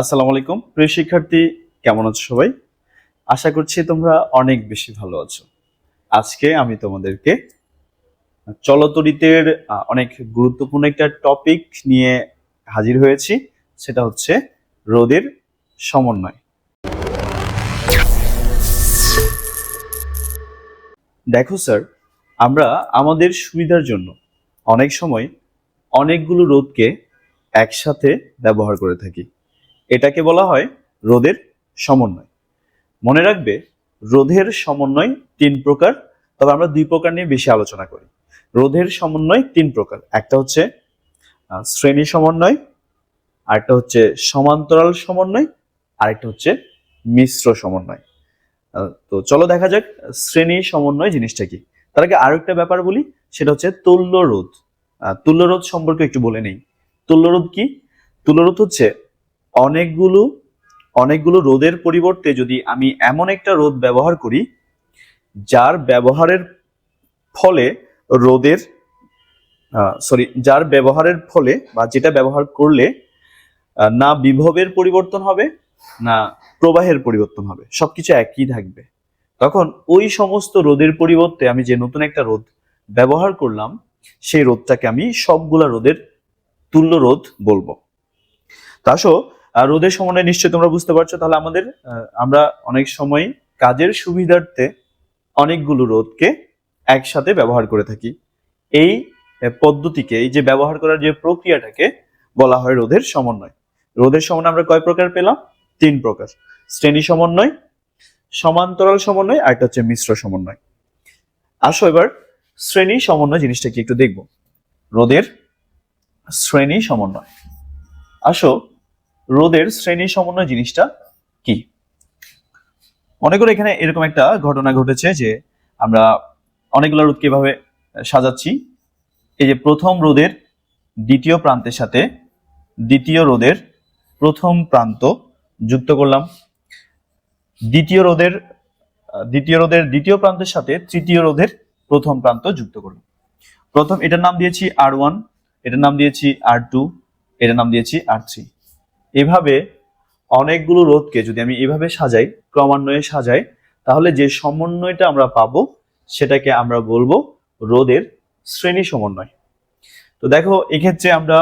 আসসালামু আলাইকুম। প্রিয় শিক্ষার্থী, কেমন আছো সবাই? আশা করছি তোমরা অনেক বেশি ভালো আছো। আজকে আমি তোমাদেরকে চলতরিতের অনেক গুরুত্বপূর্ণ একটা টপিক নিয়ে হাজির হয়েছি। সেটা হচ্ছে রোদের সমন্বয়। দেখো স্যার, আমরা আমাদের সুবিধার জন্য অনেক সময় অনেকগুলো রোদকে একসাথে ব্যবহার করে থাকি। এটাকে বলা হয় রোদের সমন্বয়। মনে রাখবে, রোধের সমন্বয় তিন প্রকার, তবে আমরা দুই প্রকার নিয়ে বেশি আলোচনা করি। রোধের সমন্বয় তিন প্রকার, একটা হচ্ছে শ্রেণি সমন্বয়, আরেকটা হচ্ছে সমান্তরাল সমন্বয়, আরেকটা হচ্ছে মিশ্র সমন্বয়। তো চলো দেখা যাক শ্রেণি সমন্বয় জিনিসটা কি। তার আগে আরও একটা ব্যাপার বলি, সেটা হচ্ছে তুল্য রোধ। তুল্য রোধ সম্পর্কে একটু বলে নেই। তুল্য রোধ কি? তুল্য রোধ হচ্ছে অনেকগুলো অনেকগুলো রোদের পরিবর্তে যদি আমি এমন একটা রোদ ব্যবহার করি, যার ব্যবহারের ফলে রোদের সরি যার ব্যবহারের ফলে বা যেটা ব্যবহার করলে না বিভবের পরিবর্তন হবে, না প্রবাহের পরিবর্তন হবে, সবকিছু একই থাকবে। তখন ওই সমস্ত রোদের পরিবর্তে আমি যে নতুন একটা রোদ ব্যবহার করলাম, সেই রোদটাকে আমি সবগুলা রোদের তুল্য রোধ বলব। তা রোদের সমন্বয় নিশ্চয়ই তোমরা বুঝতে পারছ। তাহলে আমাদের আমরা অনেক সময় কাজের সুবিধার্থে অনেকগুলো রোধকে একসাথে ব্যবহার করে থাকি। এই পদ্ধতিকে, এই যে ব্যবহার করার যে প্রক্রিয়াটাকে বলা হয় রোধের সমন্বয়। রোধের সমন্বয় আমরা কয় প্রকার পেলাম? তিন প্রকার। শ্রেণি সমন্বয়, সমান্তরাল সমন্বয়, আর একটা হচ্ছে মিশ্র সমন্বয়। আসো এবার শ্রেণি সমন্বয় জিনিসটা কি একটু দেখব। রোদের শ্রেণি সমন্বয়। আসো রোদের শ্রেণি সমন্বয় জিনিসটা কি? মনে করো এখানে এরকম একটা ঘটনা ঘটেছে যে আমরা অনেকগুলো রোদকে এভাবে সাজাচ্ছি। এই যে প্রথম রোদের দ্বিতীয় প্রান্তের সাথে দ্বিতীয় রোদের প্রথম প্রান্ত যুক্ত করলাম। দ্বিতীয় রোদের দ্বিতীয় রোদের দ্বিতীয় প্রান্তের সাথে তৃতীয় রোদের প্রথম প্রান্ত যুক্ত করলাম। প্রথম এটার নাম দিয়েছি আর ওয়ান, এটার নাম দিয়েছি আর টু, এটার নাম দিয়েছি আর থ্রি। এভাবে অনেকগুলো রোধকে যদি আমি এভাবে সাজাই, ক্রমান্বয়ে সাজাই, তাহলে যে সমন্বয়টা আমরা পাবো, সেটাকে আমরা বলব রোদের শ্রেণি সমন্বয়। তো দেখো, এক্ষেত্রে আমরা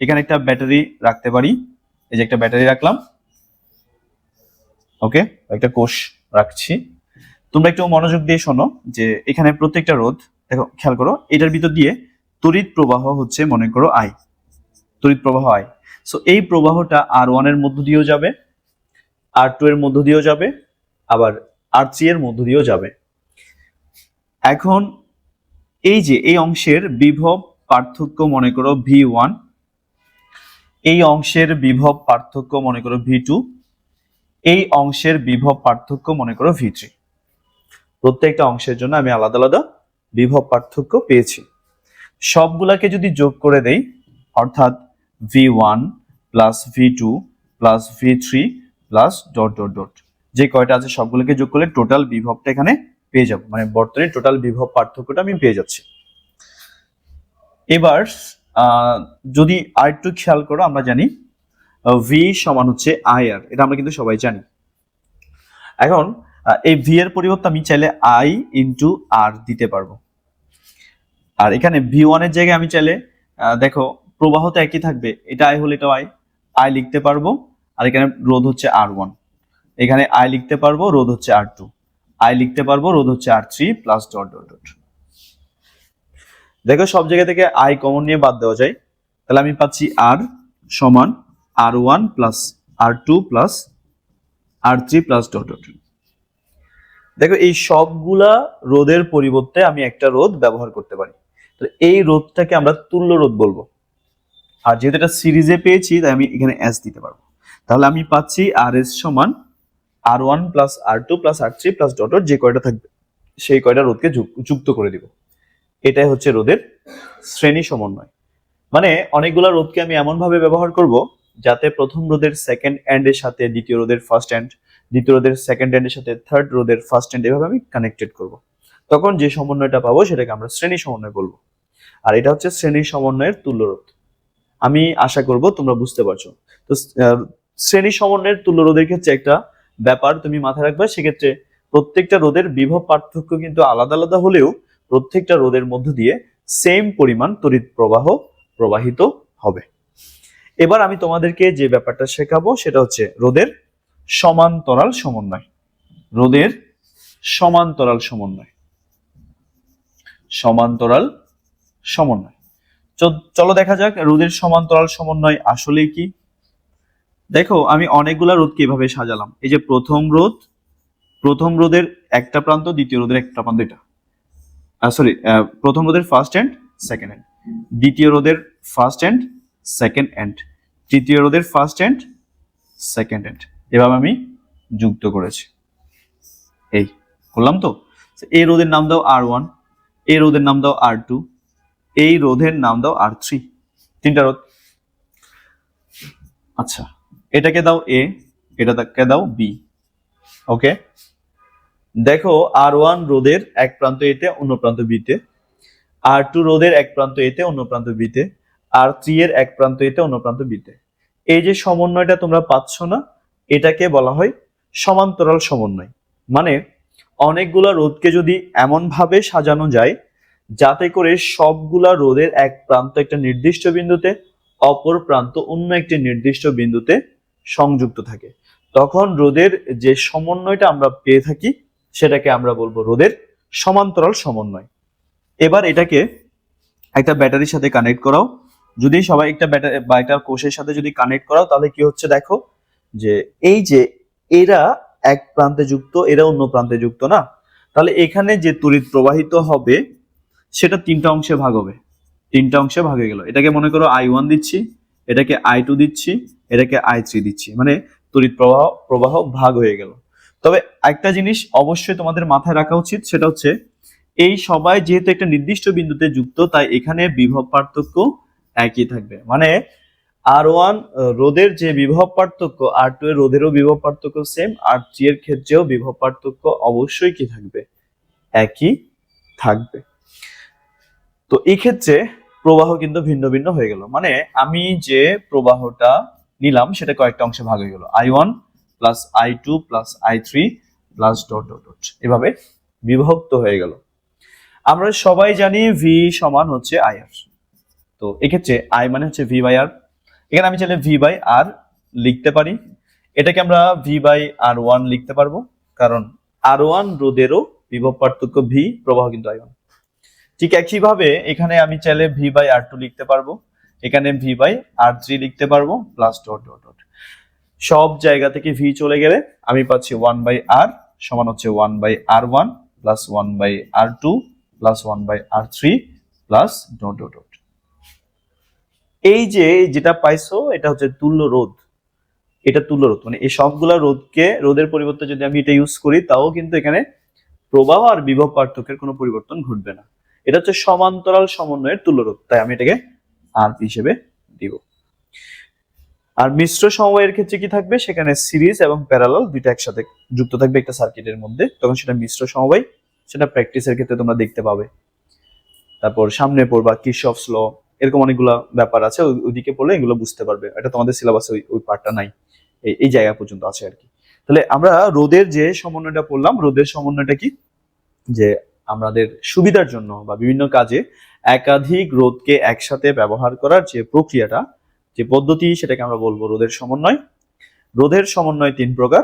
এখানে একটা ব্যাটারি রাখতে পারি। এই যে একটা ব্যাটারি রাখলাম। ওকে, একটা কোষ রাখছি। তোমরা একটু মনোযোগ দিয়ে শোনো যে এখানে প্রত্যেকটা রোধ, দেখো, খেয়াল করো, এটার ভিতর দিয়ে তড়িৎ প্রবাহ হচ্ছে, মনে করো আই তড়িৎ প্রবাহ আই সো এই প্রবাহটা আর ওয়ানের মধ্য দিয়েও যাবে আর টু এর মধ্য দিয়েও যাবে, আবার আর থ্রি এর মধ্য দিয়েও যাবে। এখন এই যে এই অংশের বিভব পার্থক্য মনে করো ভি ওয়ান এই অংশের বিভব পার্থক্য মনে করো ভি টু এই অংশের বিভব পার্থক্য মনে করো ভি থ্রি প্রত্যেকটা অংশের জন্য আমি আলাদা আলাদা বিভব পার্থক্য পেয়েছি। সবগুলাকে যদি যোগ করে দেই, অর্থাৎ V one plus V two plus V three plus dot dot dot যে কয়টা আছে সবগুলোকে যোগ করলে টোটাল বিভবটা এখানে পেয়ে যাব। মানে বর্তমানে টোটাল বিভব পার্থক্যটা আমি পেয়ে যাচ্ছি। এবার যদি আর একটু খেয়াল করো, আমরা জানি ভি সমান হচ্ছে আই আর এটা আমরা কিন্তু সবাই জানি। এখন এই ভি এর পরিবর্তে আমি চাইলে আই ইন্টু আর দিতে পারব। আর এখানে ভি ওয়ানের জায়গায় আমি চাইলে দেখো প্রবাহ তো একই থাকবে, এটা আই হলে এটা আই আই লিখতে পারব, আর এখানে রোধ হচ্ছে আর ওয়ান এখানে আই লিখতে পারব, রোধ হচ্ছে আর টু আই লিখতে পারব, রোধ হচ্ছে R three plus dot dot dot দেখো, সব জায়গা থেকে আই কমন নিয়ে বাদ দেওয়া যায়। তাহলে আমি পাচ্ছি আর সমান R one plus R two plus R three plus dot dot দেখো, এই সবগুলা রোধের পরিবর্তে আমি একটা রোধ ব্যবহার করতে পারি। তো এই রোধটাকে আমরা তুল্য রোধ বলব। আর যেহেতু এটা সিরিজে পেয়েছি, তাই আমি এখানে এস দিতে পারব। তাহলে আমি পাচ্ছি আর এস সমান R one plus R two plus R three plus dot যে কয়টা থাকবে, সেই কয়টা রোধকে যুক- যুক্ত করে দিব। এটাই হচ্ছে রোধের শ্রেণি সমন্বয়। মানে অনেকগুলা রোধকে আমি এমন ভাবে ব্যবহার করব যাতে প্রথম রোধের সেকেন্ড এন্ডের সাথে দ্বিতীয় রোধের ফার্স্ট এন্ড দ্বিতীয় রোধের সেকেন্ড এন্ডের সাথে থার্ড রোধের ফার্স্ট এন্ড এভাবে আমি কানেক্টেড করব। তখন যে সমন্বয়টা পাবো সেটাকে আমরা শ্রেণি সমন্বয় বলব। আর এটা হচ্ছে শ্রেণি সমন্বয়ের তুল্য রোধ। আমি আশা করব তোমরা বুঝতে পারছ। তো শ্রেণি সমন্বয়ের তুল্য রোধের ক্ষেত্রে একটা ব্যাপার তুমি মাথায় রাখবে, সেক্ষেত্রে প্রত্যেকটা রোধের বিভব পার্থক্য কিন্তু আলাদা আলাদা হলেও প্রত্যেকটা রোধের মধ্য দিয়ে সেম পরিমাণ তড়িৎ প্রবাহ প্রবাহিত হবে। এবার আমি তোমাদেরকে যে ব্যাপারটা শেখাবো, সেটা হচ্ছে রোদের সমান্তরাল সমন্বয়। রোদের সমান্তরাল সমন্বয়। সমান্তরাল সমন্বয়। চলো দেখা যাক রোধের সমান্তরাল সমন্বয় আসলে কি। দেখো, আমি অনেকগুলা রোধকে এভাবে সাজালাম। এই যে প্রথম রোধ প্রথম রোধের একটা প্রান্ত, দ্বিতীয় রোধের একটা প্রান্ত, এটা। সরি প্রথম রোধের ফার্স্ট এন্ড সেকেন্ড এন্ড দ্বিতীয় রোধের ফার্স্ট এন্ড সেকেন্ড এন্ড তৃতীয় রোধের ফার্স্ট এন্ড সেকেন্ড এন্ড এভাবে আমি যুক্ত করেছি। এই, করলাম তো? এই রোধের নাম দাও আর ওয়ান এই রোধের নাম দাও আর টু এই রোধের নাম দাও আর থ্রি তিনটা রোধ। আচ্ছা এটাকে দাও এ এটাকে দাও বি ওকে দেখো আর ওয়ান রোদের এক প্রান্ত এতে অন্য প্রান্ত বিতে আর টু রোদের এক প্রান্ত এতে অন্য প্রান্ত বিতে আর থ্রি এর এক প্রান্ত এতে অন্য প্রান্ত বিতে এই যে সমন্বয়টা তোমরা পাচ্ছ না, এটাকে বলা হয় সমান্তরাল সমন্বয়। মানে অনেকগুলা রোধকে যদি এমন ভাবে সাজানো যায় যাতে করে সবগুলা রোদের এক প্রান্ত একটা নির্দিষ্ট বিন্দুতে, অপর প্রান্ত অন্য একটি নির্দিষ্ট বিন্দুতে সংযুক্ত থাকে। তখন রোদের যে সমন্বয়টা আমরা পেয়ে থাকি, সেটাকে আমরা বলব রোদের সমান্তরাল সমন্বয়। এবার এটাকে একটা ব্যাটারির সাথে কানেক্ট করাও। যদি সবাই একটা ব্যাটারি বা একটা কোষের সাথে যদি কানেক্ট করাও, তাহলে কি হচ্ছে দেখো, যে এই যে এরা এক প্রান্তে যুক্ত, এরা অন্য প্রান্তে যুক্ত না? তাহলে এখানে যে তড়িৎ প্রবাহিত হবে সেটা তিনটা অংশে ভাগ হবে। তিনটা অংশে ভাগ হয়ে গেল। এটাকে মনে করো আই ওয়ান দিচ্ছি, এটাকে আই টু দিচ্ছি, এটাকে আই থ্রি দিচ্ছি। মানে তড়িৎ প্রবাহ প্রবাহ ভাগ হয়ে গেল। তবে একটা জিনিস অবশ্যই তোমাদের মাথায় রাখা উচিত, সেটা হচ্ছে এই সবাই যেহেতু একটা নির্দিষ্ট বিন্দুতে যুক্ত, তাই এখানে বিভব পার্থক্য একই থাকবে। মানে আর ওয়ান রোদের যে বিভব পার্থক্য আর টু এর রোধেরও বিভব পার্থক্য সেম আর থ্রি এর ক্ষেত্রেও বিভব পার্থক্য অবশ্যই কি থাকবে? একই থাকবে। তো এই ক্ষেত্রে প্রবাহ কিন্তু ভিন্ন ভিন্ন হয়ে গেল। মানে আমি যে প্রবাহটা নিলাম, সেটা কয়েকটা অংশে ভাগ হয়ে গেল। I one plus I two plus I three plus dot dot dot এভাবে বিভক্ত হয়ে গেল। আমরা সবাই জানি ভি সমান হচ্ছে আই আর তো এক্ষেত্রে আই মানে হচ্ছে ভি বাই আর এখানে আমি চাইলে ভি বাই আর লিখতে পারি। এটাকে আমরা ভি বাই আর ওয়ান লিখতে পারব। কারণ আর ওয়ান রোদেরও বিভব পার্থক্য ভি প্রবাহ কিন্তু আই ওয়ান ঠিক একইভাবে এখানে আমি চাইলে ভি বাই আর টু লিখতে পারব। এখানে ভি বাই আর থ্রি লিখতে পারব প্লাস ডট ডট ডট সব জায়গা থেকে ভি চলে গেলে আমি পাচ্ছি ওয়ান বাই আর সমান হচ্ছে one by R one plus one by R two plus one by R three plus dot dot dot এই যে যেটা পাইছো, এটা হচ্ছে তুল্য রোধ। এটা তুল্য রোধ মানে এই সবগুলা রোধকে, রোধের পরিবর্তে যদি আমি এটা ইউজ করি, তাও কিন্তু এখানে প্রবাহ আর বিভব পার্থক্যের কোনো পরিবর্তন ঘটবে না। এটা হচ্ছে সমান্তরাল সমন্বয়ের তুল্য রোধ তাই আমি এটাকে আর হিসেবে দিব। আর মিশ্র সমবায়ের ক্ষেত্রে কি থাকবে? সেখানে সিরিজ এবং প্যারালাল দুইটা একসাথে যুক্ত থাকবে একটা সার্কিটের মধ্যে। তখন সেটা মিশ্র সমবায়, সেটা প্র্যাকটিসের ক্ষেত্রে তোমরা দেখতে পাবে। তারপর সামনে পড়বা কিশফস ল, এরকম অনেকগুলা ব্যাপার আছে ওইদিকে পড়লে এগুলো বুঝতে পারবে। এটা তোমাদের সিলেবাসে ওই ওই পার্টটা নাই। এই এই জায়গা পর্যন্ত আছে আর কি। তাহলে আমরা রোদের যে সমন্বয়টা পড়লাম রোদের সমন্বয়টা কি? যে আমাদের সুবিধার জন্য বা বিভিন্ন কাজে একাধিক রোধকে একসাথে ব্যবহার করার যে প্রক্রিয়াটা, যে পদ্ধতি, সেটাকে আমরা বলব রোধের সমন্বয়। রোধের সমন্বয় তিন প্রকার।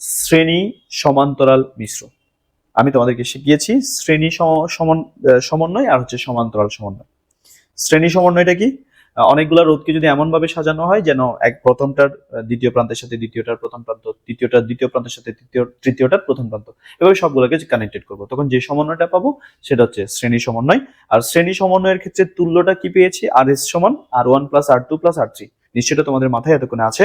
শ্রেণি সমান্তরাল মিশ্র। আমি তোমাদেরকে শিখিয়েছি শ্রেণি সম- সমন- সমন্বয় আর হচ্ছে সমান্তরাল সমন্বয়। শ্রেণি সমন্বয়টা কি? অনেকগুলা রোধকে যদি এমন ভাবে সাজানো হয় যেন এক প্রথমটার দ্বিতীয় প্রান্তের সাথে দ্বিতীয়টার প্রথম প্রান্ত, তৃতীয়টার দ্বিতীয় প্রান্তের সাথে তৃতীয়, তৃতীয়টার প্রথম প্রান্ত, এভাবে সবগুলোকে কানেক্টেড করব। তখন যে সমন্বয়টা পাবো সেটা হচ্ছে শ্রেণি সমন্বয়। আর শ্রেণি সমন্বয়ের ক্ষেত্রে তুল্যটা কি পেয়েছি? আর এস সমান R one plus R two plus R three নিশ্চয়টা তোমাদের মাথায় এতক্ষণে আছে।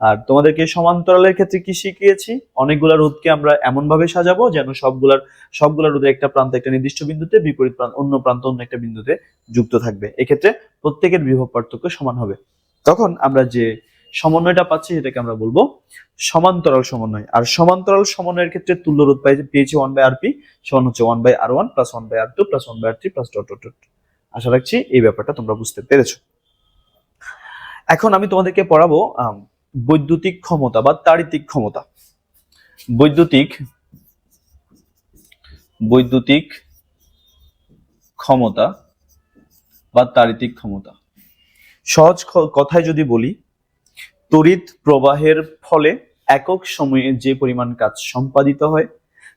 আর তোমাদেরকে সমান্তরালের ক্ষেত্রে কি শিখিয়েছি? অনেকগুলা রোধকে আমরা এমন ভাবে সাজাবো যেন সবগুলার, সবগুলা রোধের একটা প্রান্ত একটা নির্দিষ্ট বিন্দুতে, বিপরীত প্রান্ত, অন্য প্রান্ত অন্য একটা বিন্দুতে যুক্ত থাকবে। এক্ষেত্রে প্রত্যেকের বিভব পার্থক্য সমান হবে। তখন আমরা যে সমন্বয়টা পাচ্ছি সেটাকে আমরা বলব সমান্তরাল সমন্বয়। আর সমান্তরাল সমন্বয়ের ক্ষেত্রে তুল্য রোধ পাই পেয়েছি ওয়ান বাই আর পি সমান হচ্ছে one by R one plus one by R two plus one by R three plus dot dot আশা রাখছি এই ব্যাপারটা তোমরা বুঝতে পেরেছ। এখন আমি তোমাদেরকে পড়াবো বৈদ্যুতিক ক্ষমতা বা তাড়িতিক ক্ষমতা। বৈদ্যুতিক বৈদ্যুতিক ক্ষমতা বা তাড়িতিক ক্ষমতা। সহজ কথায় যদি বলি, তড়িৎ প্রবাহের ফলে একক সময়ে যে পরিমাণ কাজ সম্পাদিত হয়,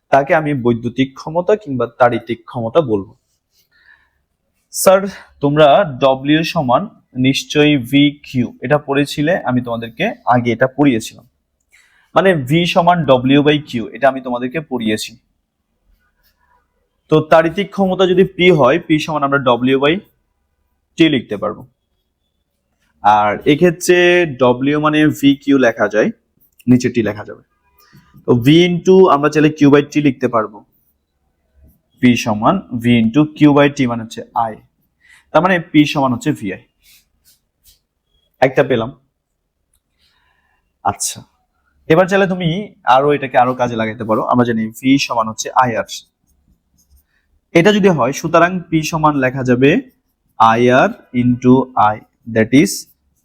তাকে আমি বৈদ্যুতিক ক্ষমতা কিংবা তাড়িতিক ক্ষমতা বলব। স্যার, তোমরা ডব্লিউ সমান নিশ্চয়ই ভি কিউ এটা পড়েছিলে, আমি তোমাদেরকে আগে এটা পড়িয়েছিলাম। মানে ভি সমান ডব্লিউ বাই কিউ এটা আমি তোমাদেরকে পড়িয়েছি। তো তারিতিক ক্ষমতা যদি পি হয় পি সমান আমরা ডব্লিউ বাই টি লিখতে পারব। আর এক্ষেত্রে ডব্লিউ মানে ভি কিউ লেখা যায়, নিচে টি লেখা যাবে। তো ভি ইন্টু আমরা চাইলে কিউ বাই টি লিখতে পারব। পি সমান V into Q by T মানে হচ্ছে আই তার মানে পি সমান হচ্ছে ভি আই একটা পেলাম। আচ্ছা এবার চাইলে তুমি আরও এটাকে আরও কাজে লাগাইতে পারো। আমরা জানি ভি সমান হচ্ছে আই আর এটা যদি হয়, সুতরাং পি সমান লেখা যাবে I R into I that is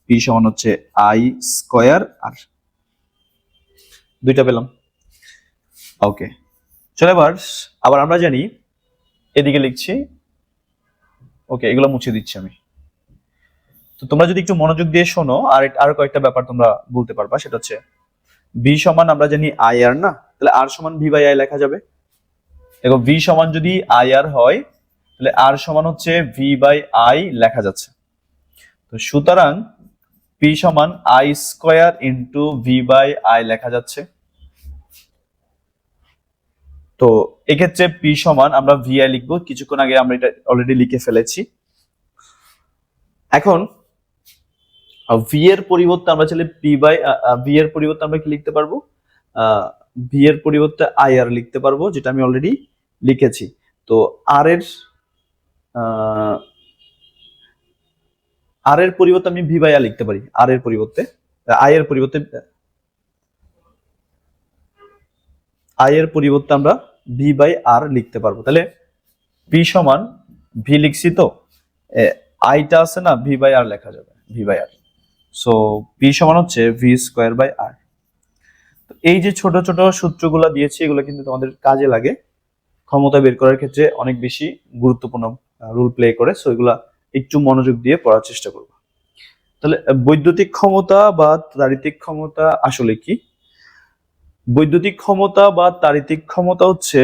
P সমান হচ্ছে আই স্কোয়ার আর দুইটা পেলাম। ওকে চলো এবার আবার আমরা জানি, এদিকে লিখছি। ওকে এগুলো মুছে দিচ্ছি আমি। তো তোমরা যদি একটু মনোযোগ দিয়ে শোনো, আর আরও কয়েকটা ব্যাপার তোমরা বলতে পারবা, সেটা হচ্ছে ভি সমান আমরা জানি আই আর না? তাহলে আর সমান ভি বাই আই লেখা যাবে। দেখো, ভি সমান যদি আই আর হয়, তাহলে আর সমান হচ্ছে ভি বাই আই লেখা যাচ্ছে। তো সুতরাং পি সমান I square into V by I লেখা যাচ্ছে। তো এক্ষেত্রে পি সমান আমরা ভি আই লিখব, কিছুক্ষণ আগে আমরা এটা অলরেডি লিখে ফেলেছি। এখন ভি এর পরিবর্তে আমরা চাইলে পি বাই ভি এর পরিবর্তে আমরা কি লিখতে পারব? ভি এর পরিবর্তে আই আর লিখতে পারব, যেটা আমি অলরেডি লিখেছি। তো আর এর আর এর পরিবর্তে আমি ভি বাই আর লিখতে পারি আর এর পরিবর্তে। আই এর পরিবর্তে আই এর পরিবর্তে আমরা ভি বাই আর লিখতে পারব। তাহলে পি সমান ভি লিখছি তো? আইটা আছে না ভি বাই আর লেখা যাবে V by R so P সমান হচ্ছে ভি স্কোয়ার বাই আর এই যে ছোট ছোট সূত্রগুলো দিয়েছি, এগুলো কিন্তু তোমাদের কাজে লাগে। ক্ষমতা বের করার ক্ষেত্রে অনেক বেশি গুরুত্বপূর্ণ রোল প্লে করে। সো এগুলা একটু মনোযোগ দিয়ে পড়ার চেষ্টা করব। তাহলে বৈদ্যুতিক ক্ষমতা বা তাড়িতিক ক্ষমতা আসলে কি? বৈদ্যুতিক ক্ষমতা বা তাড়িতিক ক্ষমতা হচ্ছে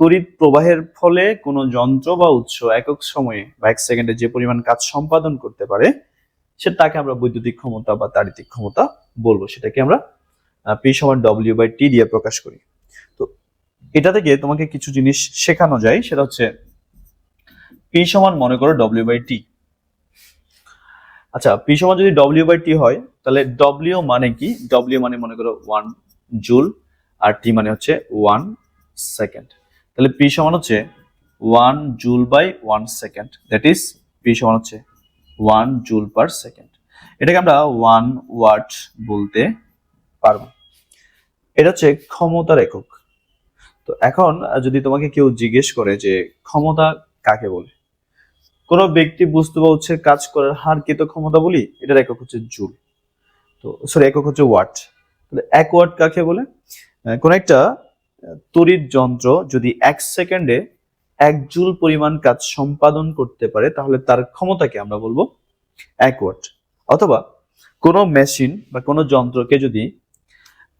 তড়িৎ প্রবাহের ফলে কোনো যন্ত্র বা উৎস একক সময়ে বা এক সেকেন্ডে যে পরিমাণ কাজ সম্পাদন করতে পারে সে তাকে আমরা বৈদ্যুতিক ক্ষমতা বা তাড়িতিক ক্ষমতা বলব। সেটাকে আমরা পি সমান ডব্লিউ বাই টি দিয়ে প্রকাশ করি। তো এটা থেকে তোমাকে কিছু জিনিস শেখানো যায়। সেটা হচ্ছে পি সমান মনে করো ডব্লিউ বাই টি আচ্ছা পি সমান যদি ডব্লিউ বাই টি হয়, তাহলে ডব্লিউ মানে কি? ডব্লিউ মানে মনে করো ওয়ান জুল আর টি মানে হচ্ছে ওয়ান সেকেন্ড তাহলে পি সমান হচ্ছে one joule by one second that is P সমান হচ্ছে ওয়ান জুল পার সেকেন্ড এটাকে আমরা ওয়ান ওয়াট বলতে পারব। এটা হচ্ছে ক্ষমতার একক তো এখন যদি তোমাকে কেউ জিজ্ঞেস করে যে ক্ষমতা কাকে বলে? কোনো ব্যক্তি, বস্তু বা উৎসের কাজ করার হারকে তো ক্ষমতা বলি এটার একক হচ্ছে জুল তো সরি একক হচ্ছে ওয়াট তাহলে এক ওয়াট কাকে বলে? কোন একটা তড়িৎ যন্ত্র যদি এক সেকেন্ডে এক জুল পরিমাণ কাজ সম্পাদন করতে পারে, তাহলে তার ক্ষমতাকে আমরা বলব এক ওয়াট অথবা কোনো মেশিন বা কোনো যন্ত্রকে যদি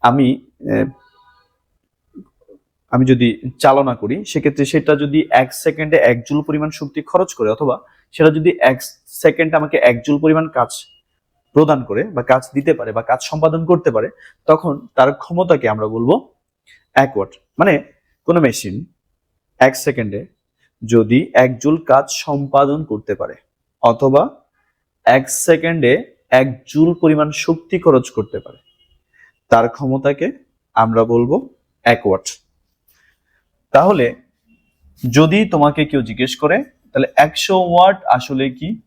আমি আমি যদি চালনা করি, সেক্ষেত্রে সেটা যদি এক সেকেন্ডে এক জুল পরিমাণ শক্তি খরচ করে, অথবা সেটা যদি এক সেকেন্ড আমাকে এক জুল পরিমাণ কাজ প্রদান করে বা কাজ দিতে পারে বা কাজ সম্পাদন করতে পারে, তখন তার ক্ষমতাকে আমরা বলব এক ওয়াট মানে কোনো মেশিন এক সেকেন্ডে যদি এক জুল কাজ সম্পাদন করতে পারে, অথবা এক সেকেন্ডে এক জুল পরিমাণ শক্তি খরচ করতে পারে, তার ক্ষমতাকে আমরা বলব এক ওয়াট। তাহলে যদি তোমাকে কেউ জিজ্ঞেস করে, তাহলে একশো ওয়াট আসলে কি?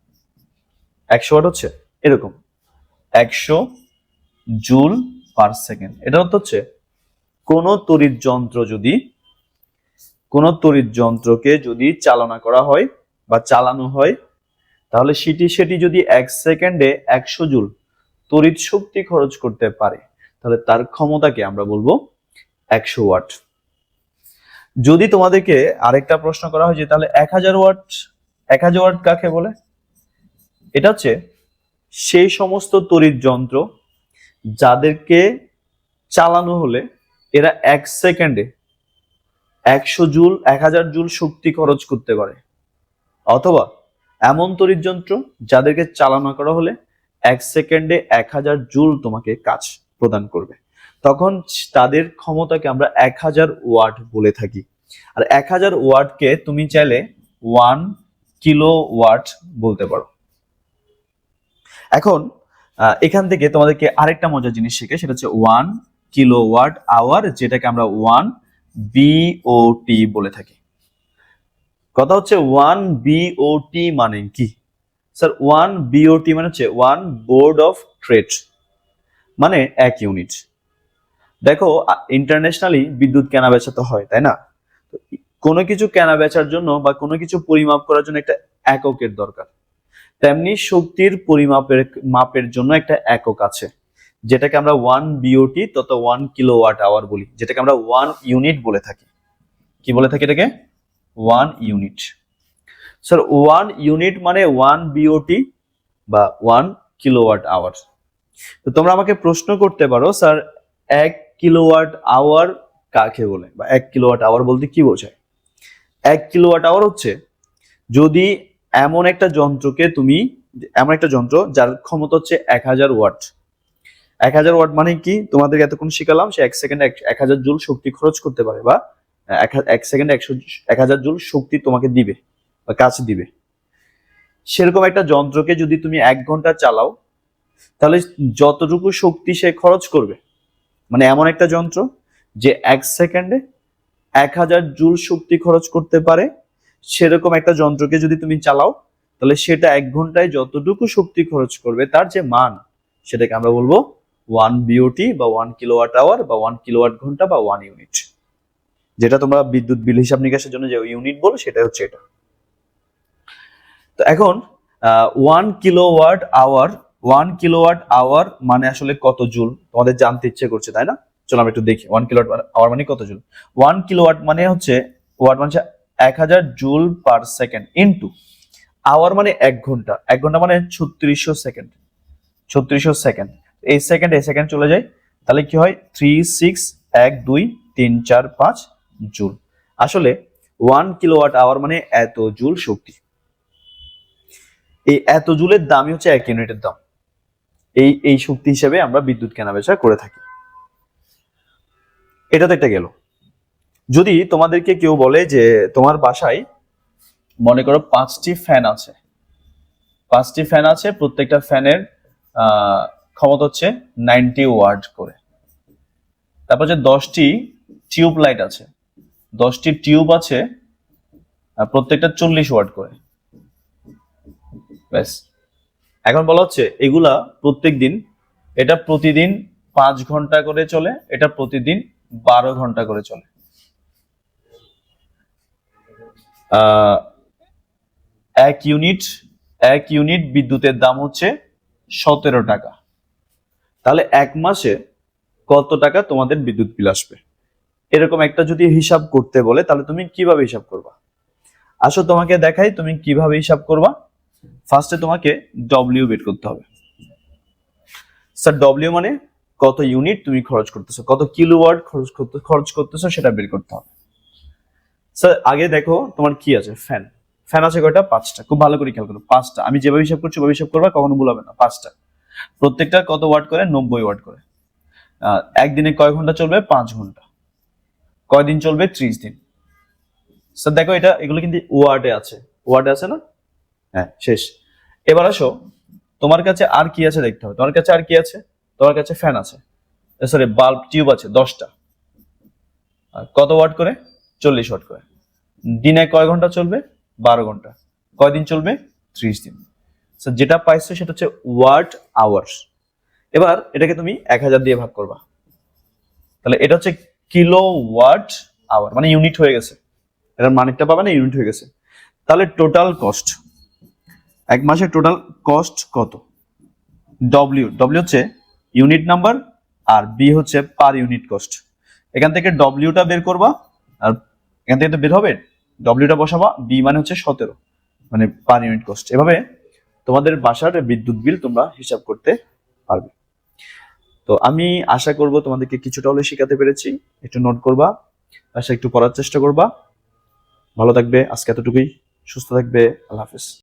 একশো ওয়াট হচ্ছে? এরকম। একশো জুল পার সেকেন্ড। এটা হচ্ছে কোন তড়িৎ যন্ত্র যদি কোন তড়িৎ যন্ত্রকে যদি চালনা করা হয় বা চালানো হয়, তাহলে সেটি সেটি যদি এক সেকেন্ডে একশো জুল তড়িৎ শক্তি খরচ করতে পারে, তাহলে তার ক্ষমতাকে আমরা বলব একশো ওয়াট। যদি তোমাদেরকে আরেকটা প্রশ্ন করা হয় যে তাহলে এক হাজার ওয়াট, এক হাজার ওয়াট কাকে বলে? এটা হচ্ছে সেই সমস্ত তড়িৎ যন্ত্র যাদেরকে চালানো হলে এরা এক সেকেন্ডে একশো জুল, এক হাজার জুল শক্তি খরচ করতে পারে। অথবা এমন তড়িৎ যন্ত্র যাদেরকে চালনা করা হলে এক সেকেন্ডে এক হাজার জুল তোমাকে কাজ প্রদান করবে। তখন তাদের ক্ষমতাকে আমরা এক হাজার ওয়াট বলে থাকি। আর এক হাজার ওয়াটকে তুমি চাইলে ওয়ান কিলো ওয়াট বলতে পারো। এখন এখান থেকে তোমাদেরকে আরেকটা মজার জিনিস শেখে সেটা হচ্ছে ওয়ান কিলো ওয়াট আওয়ার যেটাকে আমরা ওয়ান বিওটি বলে থাকি। কথা হচ্ছে ওয়ান বিওটি মানে কি? স্যার ওয়ান বিওটি মানে হচ্ছে ওয়ান বোর্ড অফ ট্রেড মানে এক ইউনিট দেখো ইন্টারন্যাশনালি বিদ্যুৎ কেনা বেচা তো হয়, তাই না? কোনো কিছু কেনা বেচার জন্য বা কোনো কিছু পরিমাপ করার জন্য একটা এককের দরকার। তেমনি শক্তির পরিমাপের, মাপের জন্য একটা একক আছে। যেটাকে আমরা ওয়ান বিওটি তত ওয়ান কিলো ওয়াট আওয়ার বলি। যেটাকে আমরা ওয়ান ইউনিট বলে থাকি। কি বলে থাকি এটাকে? One unit sir one unit মানে ওয়ান বিওটি বা ওয়ান কিলোওয়াট আওয়ার তো তোমরা আমাকে প্রশ্ন করতে পারো স্যার এক কিলোওয়াট আওয়ার কাকে বলে? বা এক কিলোওয়াট আওয়ার বলতে কি বোঝায়? এক কিলোওয়াট আওয়ার হচ্ছে যদি এমন একটা যন্ত্রকে তুমি, এমন একটা যন্ত্র যার ক্ষমতা হচ্ছে এক হাজার ওয়াট। এক হাজার ওয়াট মানে কি? তোমাদের এতক্ষণ শিখালাম, সে এক সেকেন্ডে এক হাজার জুল শক্তি খরচ করতে পারে বা এক সেকেন্ডে একশো এক হাজার জুল শক্তি তোমাকে দিবে বা কাজ দিবে। সেরকম একটা যন্ত্রকে যদি তুমি এক ঘণ্টা চালাও, তাহলে যতটুকু শক্তি সে খরচ করবে মানে এমন একটা যন্ত্র যে এক সেকেন্ডে এক হাজার জুল শক্তি খরচ করতে পারে, সেরকম একটা যন্ত্রকে যদি তুমি চালাও, তাহলে সেটা এক ঘন্টায় যতটুকু শক্তি খরচ করবে, তার যে মান, সেটাকে আমরা বলব ওয়ান বিওটি বা ওয়ান কিলোওয়াট আওয়ার বা ওয়ান কিলোওয়াট ঘণ্টা বা ওয়ান ইউনিট যেটা তোমরা বিদ্যুৎ বিল হিসাব নিকাশের জন্য যে ইউনিট বলো সেটা হচ্ছে এটা। তো এখন one kilowatt hour one kilowatt hour মানে আসলে কত জুল? তোমাদের জানতে ইচ্ছে করছে, তাই না? চলো আমি একটু দেখি ওয়ান কিলোওয়াট আওয়ার মানে কত জুল? ওয়ান কিলোওয়াট মানে হচ্ছে ওয়াট মানে এক হাজার joule per second into hour মানে এক ঘণ্টা এক ঘণ্টা মানে ছত্রিশশো সেকেন্ড ছত্রিশশো সেকেন্ড এই সেকেন্ড এই সেকেন্ড চলে যায়। তাহলে কি হয়? থ্রি সিক্স এক, দুই, তিন, চার, পাঁচ জুল। আসলে ওয়ান কিলোওয়াট আওয়ার মানে এত জুল শক্তি। এই এত জুলের দামই হচ্ছে এক ইউনিটের দাম। এই এই শক্তি হিসেবে আমরা বিদ্যুৎ কেনাবেচা করে থাকি। এটা তো একটা গেল। যদি তোমাদেরকে কেউ বলে যে তোমার বাসায় মনে করো পাঁচটি ফ্যান আছে। পাঁচটি ফ্যান আছে, প্রত্যেকটা ফ্যানের ক্ষমতা হচ্ছে নাইনটি ওয়াট করে। তারপর যে দশটি টিউব লাইট আছে, দশটি টিউব আছে প্রত্যেকটা চল্লিশ ওয়াট করে। ব্যাস। এখন বলা হচ্ছে এগুলা প্রত্যেক দিন এটা প্রতিদিন পাঁচ ঘণ্টা করে চলে, এটা প্রতিদিন বারো ঘণ্টা করে চলে। এক ইউনিট এক ইউনিট বিদ্যুতের দাম হচ্ছে সতেরো টাকা। তাহলে এক মাসে কত টাকা তোমাদের বিদ্যুৎ বিল আসবে? এরকম একটা যদি হিসাব করতে বলে, তাহলে তুমি কীভাবে হিসাব করবা? আসো তোমাকে দেখাই তুমি কীভাবে হিসাব করবা। ফার্স্টে তোমাকে ডব্লিউ বের করতে হবে। স্যার ডব্লিউ মানে কত ইউনিট তুমি খরচ করতেছো, কত কিলোওয়াট খরচ করতে, খরচ করতেছো সেটা বের করতে হবে। স্যার আগে দেখো তোমার কি আছে ফ্যান ফ্যান আছে কয়টা? পাঁচটা। খুব ভালো করে খেয়াল করো, পাঁচটা। আমি যেভাবে হিসাব করছি, ওভাবে হিসাব করবা, কখনো ভুল হবে না, পাঁচটা। প্রত্যেকটা কত ওয়াট করে? নব্বই ওয়াট করে। একদিনে কয় ঘণ্টা চলবে? পাঁচ ঘণ্টা। কয়দিন চলবে? ত্রিশ দিন। স্যার দেখো এটা, এগুলো কিন্তু ওয়ার্ডে আছে। ওয়ার্ডে আছে না? হ্যাঁ শেষ। এবার আসো, তোমার কাছে আর কি আছে দেখতে হবে। তোমার কাছে আর কি আছে? তোমার কাছে ফ্যান আছে। সরি বাল্ব টিউব আছে, দশটা। কত ওয়াট করে? চল্লিশ ওয়াট করে। দিনে কয় ঘণ্টা চলবে? বারো ঘণ্টা। কয়দিন চলবে? ত্রিশ দিন। যেটা পাইছো সেটা হচ্ছে ওয়ার্ড আওয়ার্স এবার এটাকে তুমি এক হাজার দিয়ে ভাগ করবা। তাহলে এটা হচ্ছে কিলো ওয়াট আওয়ার মানে ইউনিট হয়ে গেছে। এটার মানিকটা পাবে না ইউনিট হয়ে গেছে। তাহলে টোটাল কস্ট এক মাসের টোটাল কস্ট কত? ডব্লিউ ডব্লিউ হচ্ছে ইউনিট নাম্বার আর বি হচ্ছে পার ইউনিট কস্ট এখান থেকে ডব্লিউটা বের করবা আর এখান থেকে তো বের হবে ডব্লিউটা বসাবা বি মানে হচ্ছে সতেরো মানে পার ইউনিট কস্ট এভাবে তোমাদের বাসার বিদ্যুৎ বিল তোমরা হিসাব করতে পারবে। তো আমি আশা করব তোমাদেরকে কিছুটা হলে শেখাতে পেরেছি। একটু নোট করবা আশা একটু পড়ার চেষ্টা করবা। ভালো থাকবে, আজকে এতটুকুই। সুস্থ থাকবে, আল্লাহ হাফেজ।